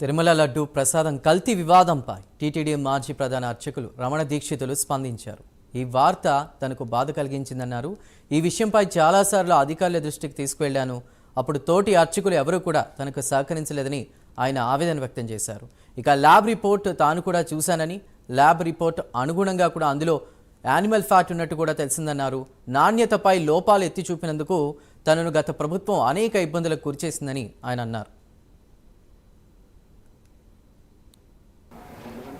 తిరుమల లడ్డు ప్రసాదం కల్తీ వివాదంపై టీటీడీ మాజీ ప్రధాన అర్చకులు రమణ దీక్షితులు స్పందించారు. ఈ వార్త తనకు బాధ కలిగించిందన్నారు. ఈ విషయంపై చాలాసార్లు అధికారుల దృష్టికి తీసుకువెళ్ళాను అప్పుడు తోటి అర్చకులు ఎవరూ కూడా తనకు సహకరించలేదని ఆయన ఆవేదన వ్యక్తం చేశారు. ఇక ల్యాబ్ రిపోర్ట్ తాను కూడా చూశానని ల్యాబ్ రిపోర్ట్ అనుగుణంగా కూడా అందులో యానిమల్ ఫ్యాట్ ఉన్నట్టు కూడా తెలిసిందన్నారు. నాణ్యతపై లోపాలు ఎత్తి చూపినందుకు తనను గత ప్రభుత్వం అనేక ఇబ్బందులకు గురిచేసిందని ఆయన అన్నారు.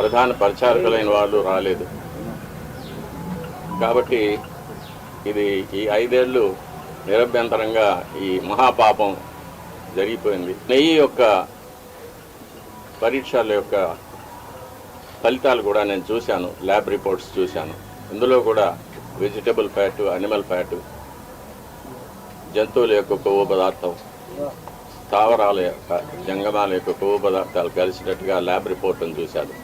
ప్రధాన పరిచారకులైన వాళ్ళు రాలేదు. కాబట్టి ఇది ఈ ఐదేళ్ళు నిరభ్యంతరంగా ఈ మహాపాపం జరిగిపోయింది. నెయ్యి యొక్క పరీక్షల యొక్క ఫలితాలు కూడా నేను చూశాను ల్యాబ్ రిపోర్ట్స్ చూశాను. ఇందులో కూడా వెజిటబుల్ ఫ్యాటు అనిమల్ ఫ్యాటు జంతువుల యొక్క కొవ్వు పదార్థం స్థావరాల యొక్క జంగమాల యొక్క కొవ్వు పదార్థాలు కలిసినట్టుగా ల్యాబ్ రిపోర్ట్ను చూశాను.